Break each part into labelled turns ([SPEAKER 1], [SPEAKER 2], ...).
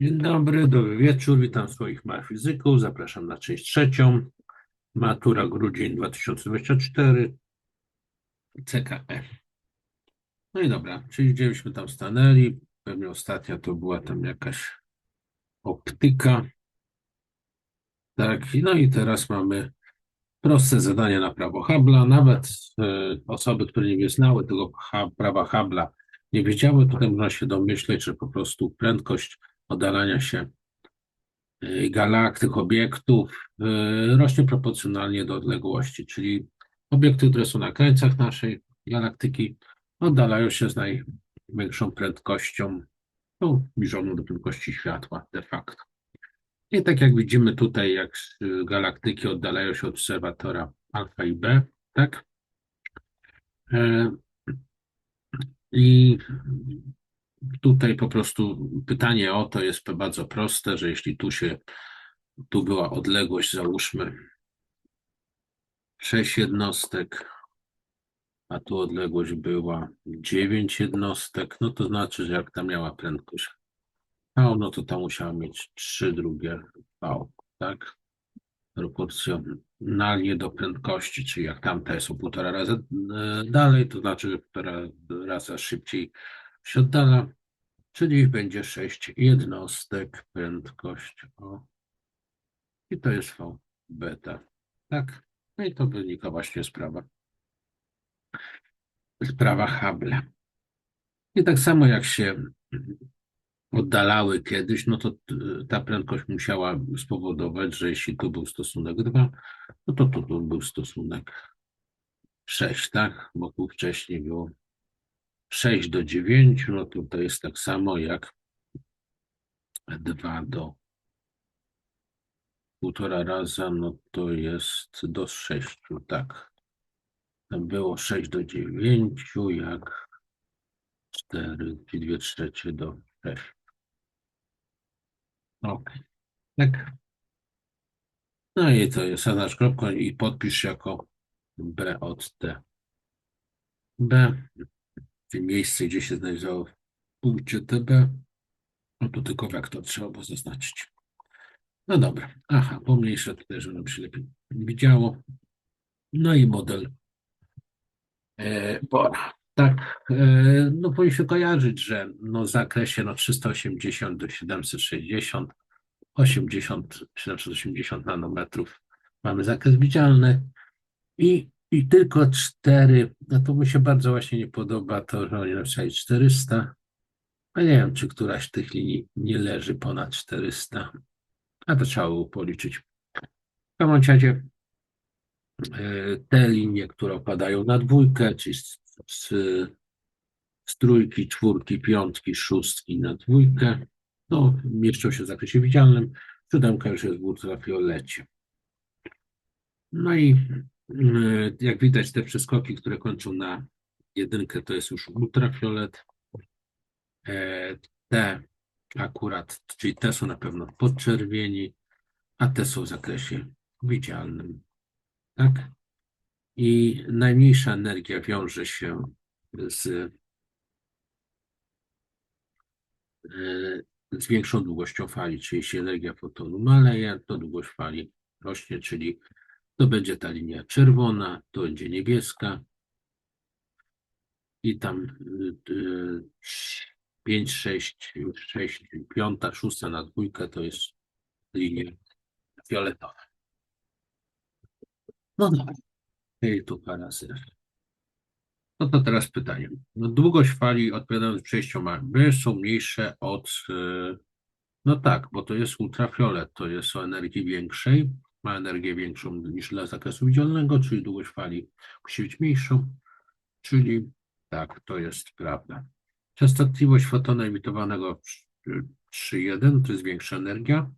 [SPEAKER 1] Dzień dobry, dobry wieczór. Witam swoich małych fizyków. Zapraszam na część trzecią. Matura grudzień 2024. CKE. No i dobra, czyli gdzieśmy tam stanęli. Pewnie ostatnia to była tam jakaś optyka. Tak, no i teraz mamy proste zadanie na prawo Hubble'a. Nawet e, osoby, które nie znały tego ha- prawa Hubble'a, nie wiedziały, tutaj można się domyśleć, że po prostu prędkość oddalania się y, galaktyk, obiektów y, rośnie proporcjonalnie do odległości, czyli obiekty, które są na krańcach naszej galaktyki, oddalają się z największą prędkością, tą zbliżoną do prędkości światła de facto. I tak jak widzimy tutaj, jak y, galaktyki oddalają się od obserwatora alfa i b, tak? E, I tutaj po prostu pytanie o to jest bardzo proste, że jeśli tu się, tu była odległość, załóżmy 6 jednostek, a tu odległość była 9 jednostek, no to znaczy, że jak ta miała prędkość V, no to ta musiała mieć 3 drugie V, tak? Proporcjonalnie do prędkości, czyli jak tamta jest o półtora razy e, dalej, to znaczy, że półtora razy szybciej się oddala, czyli będzie 6 jednostek prędkość o i to jest V beta, tak? No i to wynika właśnie z prawa z prawa Hubble'a. I tak samo jak się oddalały kiedyś, no to t- ta prędkość musiała spowodować, że jeśli tu był stosunek 2, no to tu, tu był stosunek 6, tak? Bo tu wcześniej było 6 do 9, no to jest tak samo jak 2 do półtora raza, no to jest do 6, tak. Było 6 do 9, jak 4, czyli 2 trzecie do 6. Ok, tak. No i to jest zaznacz kropką i podpisz jako B od T. B, czyli miejsce, gdzie się znajdowało w punkcie TB. No to tylko wektor trzeba było zaznaczyć. No dobra, aha, pomniejszę tutaj, żeby nam się lepiej widziało. No i model e, Bora. Tak, e, no powinniśmy kojarzyć, że no w zakresie no 380 do 760, 80, 780 nanometrów mamy zakres widzialny i, i tylko 4, no to mi się bardzo właśnie nie podoba to, że oni napisali 400, a nie wiem, czy któraś z tych linii nie leży ponad 400, a to trzeba było policzyć. W każdym razie e, te linie, które opadają na dwójkę, czyli z, z, z trójki, czwórki, piątki, szóstki na dwójkę, no, mieszczą się w zakresie widzialnym. Siódemka już jest w ultrafiolecie. No i jak widać, te przeskoki, które kończą na jedynkę, to jest już ultrafiolet. E, Te akurat, czyli te są na pewno podczerwieni, a te są w zakresie widzialnym. Tak? I najmniejsza energia wiąże się z, e, z większą długością fali, czyli jeśli energia fotonu maleje, to długość fali rośnie, czyli to będzie ta linia czerwona, to będzie niebieska i tam y, y, 5, 6, 6, 5, 6 na dwójkę to jest linie fioletowe. No dobra, i tu razy. No to teraz pytanie. No długość fali odpowiadając przejściom A, B są mniejsze od y, no tak, bo to jest ultrafiolet, to jest o energii większej, ma energię większą niż dla zakresu widzialnego, czyli długość fali musi być mniejszą, czyli tak, to jest prawda. Częstotliwość fotona emitowanego w 3,1 to jest większa energia,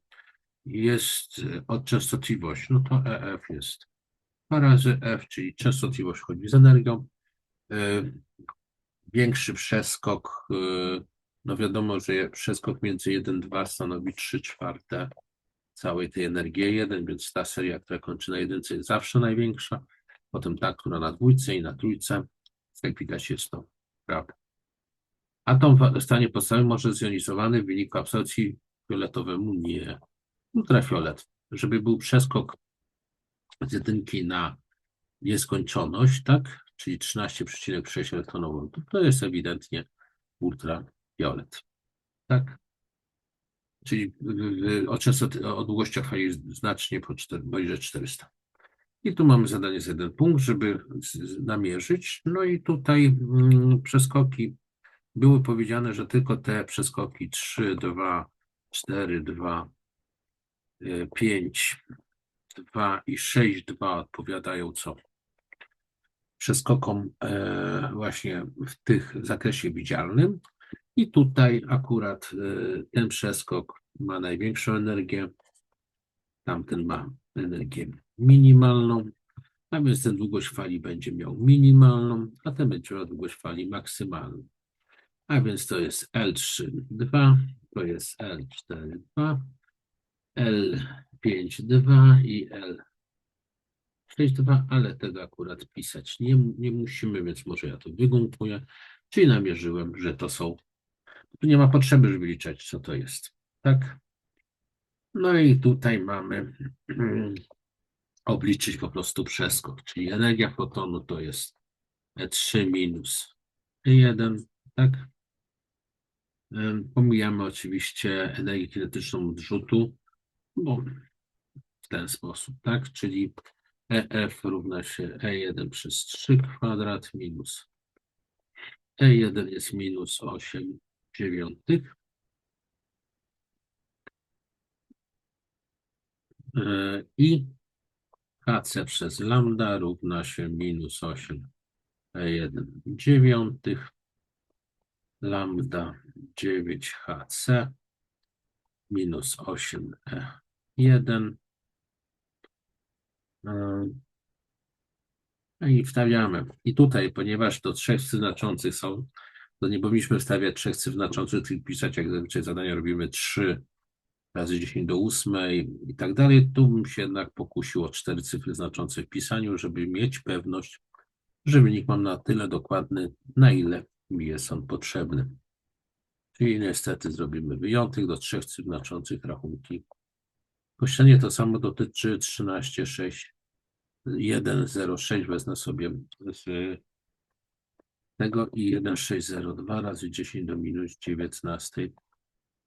[SPEAKER 1] jest e, od częstotliwości, no to EF jest 2 razy F, czyli częstotliwość chodzi z energią. E, Większy przeskok, e, no wiadomo, że przeskok między 1 2 stanowi 3 czwarte całej tej energii 1, więc ta seria, która kończy na jedynce jest zawsze największa, potem ta, która na dwójce i na trójce, jak widać jest to prawda. Atom w stanie podstawowym może zjonizowany w wyniku absorpcji Fioletowemu nie. Ultrafiolet. Żeby był przeskok z jedynki na nieskończoność, tak? Czyli 13,6 elektronowoltów. To jest ewidentnie ultrafiolet. Tak? Czyli o, częstot, o długościach fali znacznie po 4, poniżej 400. I tu mamy zadanie z jeden punkt, żeby namierzyć. No i tutaj mm, przeskoki były powiedziane, że tylko te przeskoki 3, 2, 4, 2, 5, 2 i 6, 2 odpowiadają co? Przeskokom e, właśnie w tych zakresie widzialnym. I tutaj akurat e, ten przeskok ma największą energię, tamten ma energię minimalną, a więc ten długość fali będzie miał minimalną, a ten będzie miał długość fali maksymalną. A więc to jest L3,2, to jest L4,2, L5,2 i L6,2, ale tego akurat pisać nie, nie musimy, więc może ja to wygumpuję. Czyli namierzyłem, że to są. Tu nie ma potrzeby, żeby liczyć, co to jest. Tak? No i tutaj mamy obliczyć po prostu przeskok, czyli energia fotonu to jest E3 minus E1, tak? Pomijamy oczywiście energię kinetyczną odrzutu, bo w ten sposób, tak? Czyli EF równa się E1 przez 3 kwadrat minus E1 jest minus 8 dziewiątych. E, I HC przez lambda równa się minus 8 E1 dziewiątych lambda 9HC minus 8E1 e, no i wstawiamy. I tutaj, ponieważ to trzech znaczących są, to nie powinniśmy wstawiać trzech cyfr znaczących, tylko pisać, jak zazwyczaj zadania robimy 3 razy 10 do 8 i tak dalej. Tu bym się jednak pokusił o cztery cyfry znaczące w pisaniu, żeby mieć pewność, że wynik mam na tyle dokładny, na ile mi jest on potrzebny. Czyli niestety zrobimy wyjątek do trzech cyfr znaczących rachunki. Posiadanie to samo dotyczy 13, 6, 1, 0, 6. Wezmę sobie z tego i 1, 6, 0, 2 razy 10 do minus 19,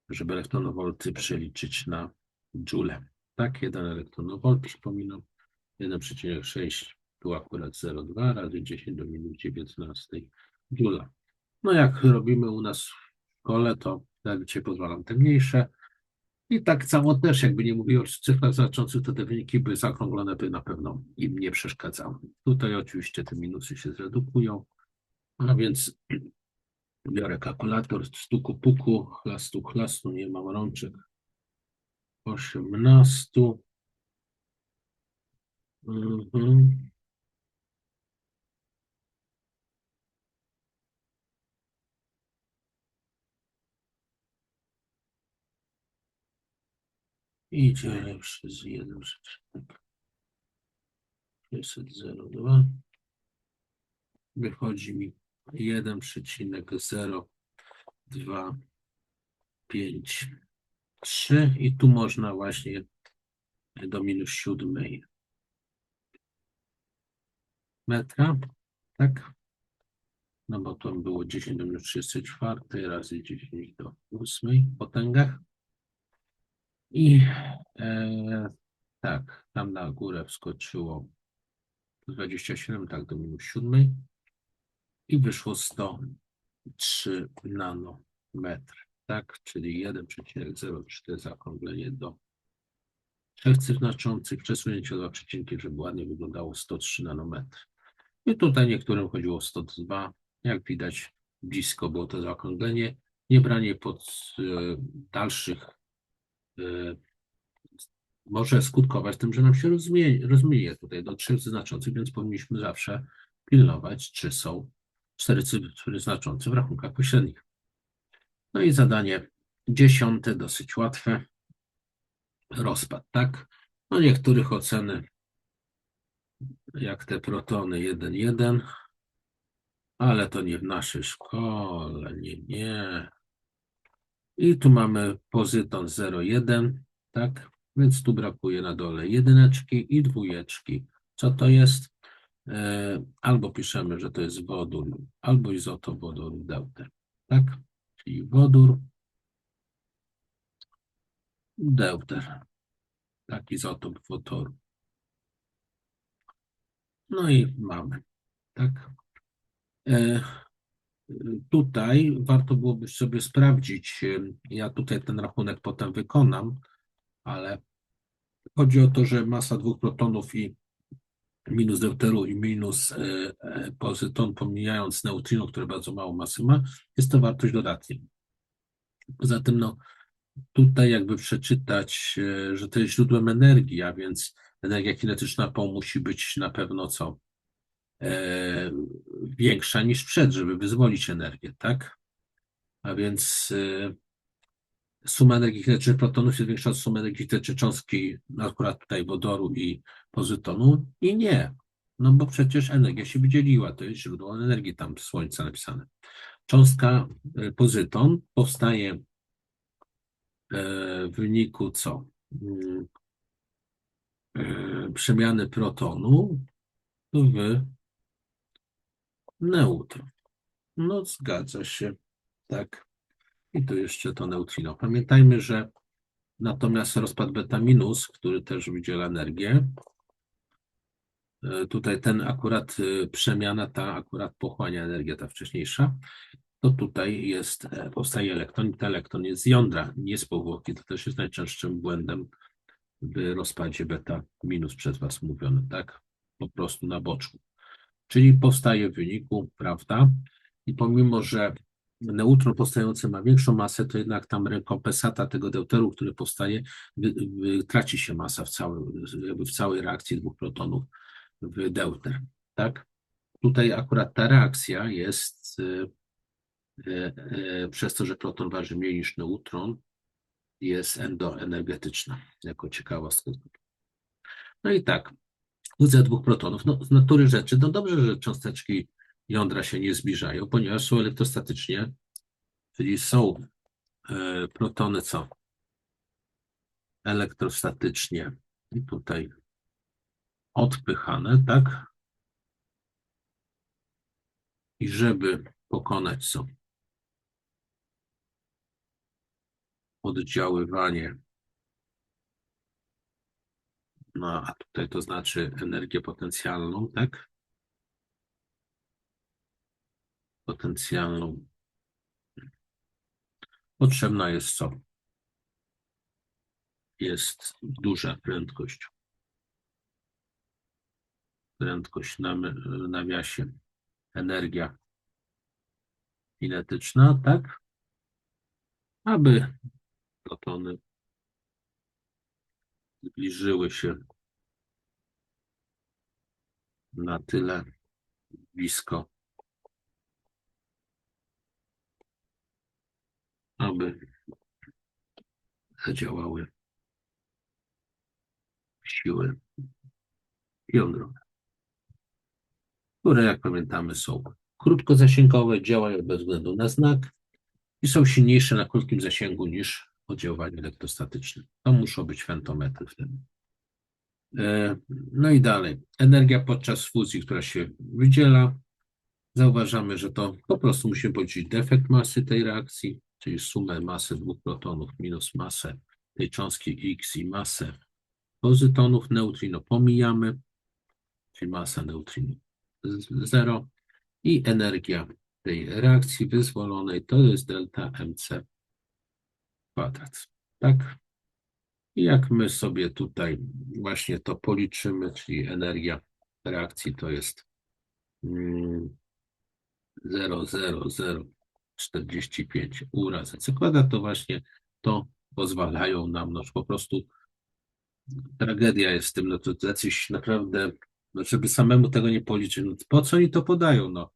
[SPEAKER 1] żeby elektronowolty przeliczyć na joule. Tak, 1 elektronowolt, przypominam, 1,6 tu akurat 0,2 razy 10 do minus 19 joule. No jak robimy u nas w szkole, to jak dzisiaj pozwalam te mniejsze. I tak samo też, jakby nie mówił o cyfrach znaczących, to te wyniki by zakrąglone by na pewno im nie przeszkadzały. Tutaj oczywiście te minusy się zredukują, a więc biorę kalkulator, stuku puku, chlastu chlastu, nie mam rączek. 18. Mhm. I dzielę przez 1,602. Wychodzi mi 1,0253 i tu można właśnie do minus siódmej metra, tak? No bo to było 10 do minus 34 razy 10 do 8 w potęgach. I e, tak, tam na górę wskoczyło 27, tak do minus 7 i wyszło 103 nanometr, tak, czyli 1,04 zaokrąglenie do trzech znaczących, przesunięcie dwa przecinki, żeby ładnie wyglądało 103 nanometry. I tutaj niektórym chodziło o 102, jak widać blisko było to zaokrąglenie, nie branie pod y, dalszych Y, może skutkować tym, że nam się rozmieje, rozmieje tutaj do trzech znaczących, więc powinniśmy zawsze pilnować, czy są cztery cyfry znaczące w rachunkach pośrednich. No i zadanie dziesiąte, dosyć łatwe. Rozpad, tak? No niektórych oceny, jak te protony 1,1, ale to nie w naszej szkole, nie, nie. I tu mamy pozyton 0,1, tak? Więc tu brakuje na dole jedyneczki i dwójeczki. Co to jest? E, Albo piszemy, że to jest wodór, albo izotop wodoru deuter, tak? Czyli wodór, deuter, tak, izotop wodoru. No i mamy, tak? E, Tutaj warto byłoby sobie sprawdzić, e, ja tutaj ten rachunek potem wykonam, ale chodzi o to, że masa dwóch protonów i minus deuteru i minus e, e, pozyton, pomijając neutrino, które bardzo mało masy ma, jest to wartość dodatnia. Poza tym, no, tutaj jakby przeczytać, e, że to jest źródłem energii, a więc energia kinetyczna PO musi być na pewno co? E, większa niż przed, żeby wyzwolić energię, tak? A więc suma energii kinetycznej protonów jest większa od sumy energii kinetycznej cząstki, akurat tutaj wodoru i pozytonu i nie. No bo przecież energia się wydzieliła, to jest źródło energii tam słońca napisane. Cząstka e, pozyton powstaje e, w wyniku co? Mm, e, Przemiany protonu w neutron. No zgadza się, tak. I tu jeszcze to neutrino. Pamiętajmy, że natomiast rozpad beta minus, który też wydziela energię, e, tutaj ten akurat e, przemiana, ta akurat pochłania energię, ta wcześniejsza, to tutaj jest, e, powstaje elektron i ten elektron jest z jądra, nie z powłoki. To też jest najczęstszym błędem w rozpadzie beta minus przez Was mówione, tak? Po prostu na boczku. Czyli powstaje w wyniku, prawda? I pomimo, że neutron powstający ma większą masę, to jednak tam rekompensata tego deuteru, który powstaje, wy, wy, traci się masa w, całym, jakby w całej reakcji dwóch protonów w deuter, tak? Tutaj akurat ta reakcja jest y, przez to, że proton waży mniej niż neutron, jest endoenergetyczna, jako ciekawostka. No i tak, ze dwóch protonów. No, z natury rzeczy, no dobrze, że cząsteczki jądra się nie zbliżają, ponieważ są elektrostatycznie, czyli są e, protony co? Elektrostatycznie i tutaj odpychane, tak? I żeby pokonać co? Oddziaływanie no, a tutaj to znaczy energię potencjalną, tak? Potencjalną. Potrzebna jest co? Jest duża prędkość. Prędkość na nawiasie. Energia kinetyczna, tak? Aby protony zbliżyły się na tyle blisko, aby zadziałały siły jądrowe, które, jak pamiętamy, są krótkozasięgowe, działają bez względu na znak i są silniejsze na krótkim zasięgu niż oddziaływanie elektrostatyczne. To muszą być fentometry wtedy. No i dalej. Energia podczas fuzji, która się wydziela. Zauważamy, że to po prostu musimy policzyć defekt masy tej reakcji, czyli sumę masy dwóch protonów minus masę tej cząstki X i masę pozytonów neutrino pomijamy, czyli masa neutrino 0 i energia tej reakcji wyzwolonej to jest delta MC kwadrat. Tak? I jak my sobie tutaj właśnie to policzymy, czyli energia reakcji to jest mm, 0,002 45 urazy. Cyklada to właśnie to pozwalają nam, no po prostu tragedia jest w tym, no to jacyś naprawdę, no żeby samemu tego nie policzyć, no po co oni to podają, no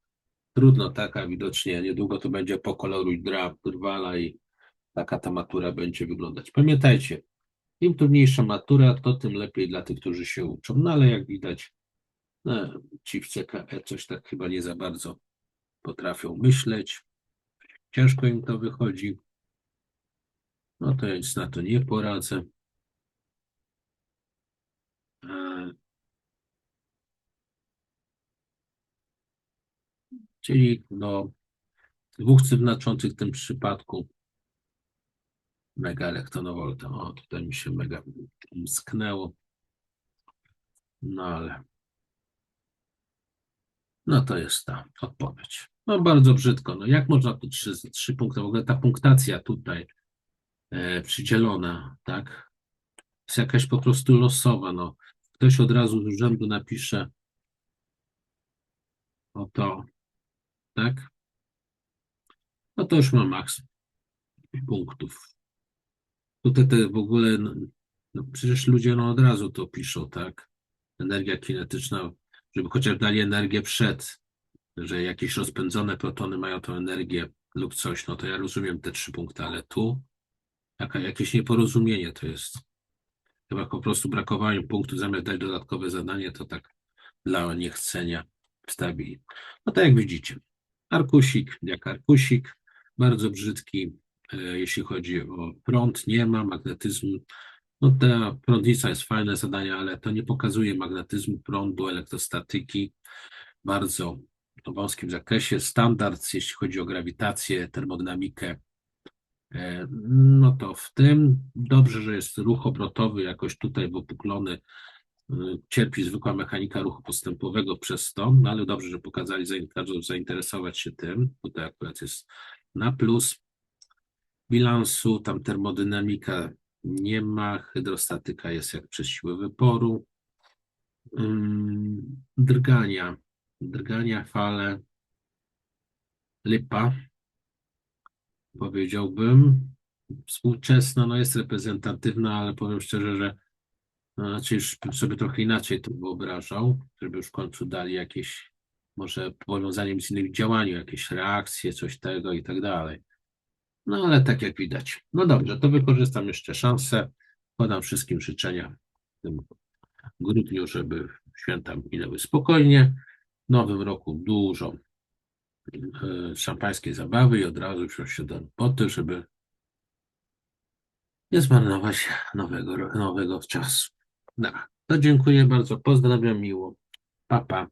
[SPEAKER 1] trudno taka widocznie, niedługo to będzie pokoloruj dra, drwala i taka ta matura będzie wyglądać. Pamiętajcie, im trudniejsza matura, to tym lepiej dla tych, którzy się uczą, no ale jak widać, no, ci w CKE coś tak chyba nie za bardzo potrafią myśleć, Ciężko im to wychodzi. No to ja nic na to nie poradzę. E, Czyli no, dwóch cyfr znaczących w tym przypadku mega elektronowolta. O, tutaj mi się mega sknęło. No ale no to jest ta odpowiedź. No bardzo brzydko. No jak można tu trzy, trzy punkty? W ogóle ta punktacja tutaj e, przydzielona, tak? Jest jakaś po prostu losowa. No. Ktoś od razu z urzędu napisze o to, tak? No to już ma maks punktów. Tutaj te w ogóle, no, no przecież ludzie no od razu to piszą, tak? Energia kinetyczna, żeby chociaż dali energię przed, że jakieś rozpędzone protony mają tą energię lub coś, no to ja rozumiem te trzy punkty, ale tu jaka, jakieś nieporozumienie to jest. Chyba po prostu brakowało punktu, zamiast dać dodatkowe zadanie, to tak dla niechcenia wstawili. No tak jak widzicie, arkusik jak arkusik, bardzo brzydki, e, jeśli chodzi o prąd, nie ma magnetyzmu. No ta prądnica jest fajne zadanie, ale to nie pokazuje magnetyzmu, prądu, elektrostatyki. Bardzo w wąskim zakresie. Standard, jeśli chodzi o grawitację, termodynamikę, e, no to w tym dobrze, że jest ruch obrotowy jakoś tutaj wypuklony, y, cierpi zwykła mechanika ruchu postępowego przez to, no ale dobrze, że pokazali, zainteresować się tym. Tutaj akurat jest na plus bilansu, tam termodynamika nie ma, hydrostatyka jest jak przez siłę wyporu. Drgania, drgania, fale, lipa, powiedziałbym. Współczesna, no jest reprezentatywna, ale powiem szczerze, że no, znaczy już sobie trochę inaczej to wyobrażał, żeby już w końcu dali jakieś, może powiązaniem z innym działaniem, jakieś reakcje, coś tego i tak dalej. No ale tak jak widać. No dobrze, to wykorzystam jeszcze szansę. Podam wszystkim życzenia w tym grudniu, żeby święta minęły spokojnie. Nowym roku dużo e, szampańskiej zabawy i od razu wsiąść się do roboty, żeby nie zmarnować nowego, nowego czasu. No, to dziękuję bardzo, pozdrawiam miło. Pa, pa.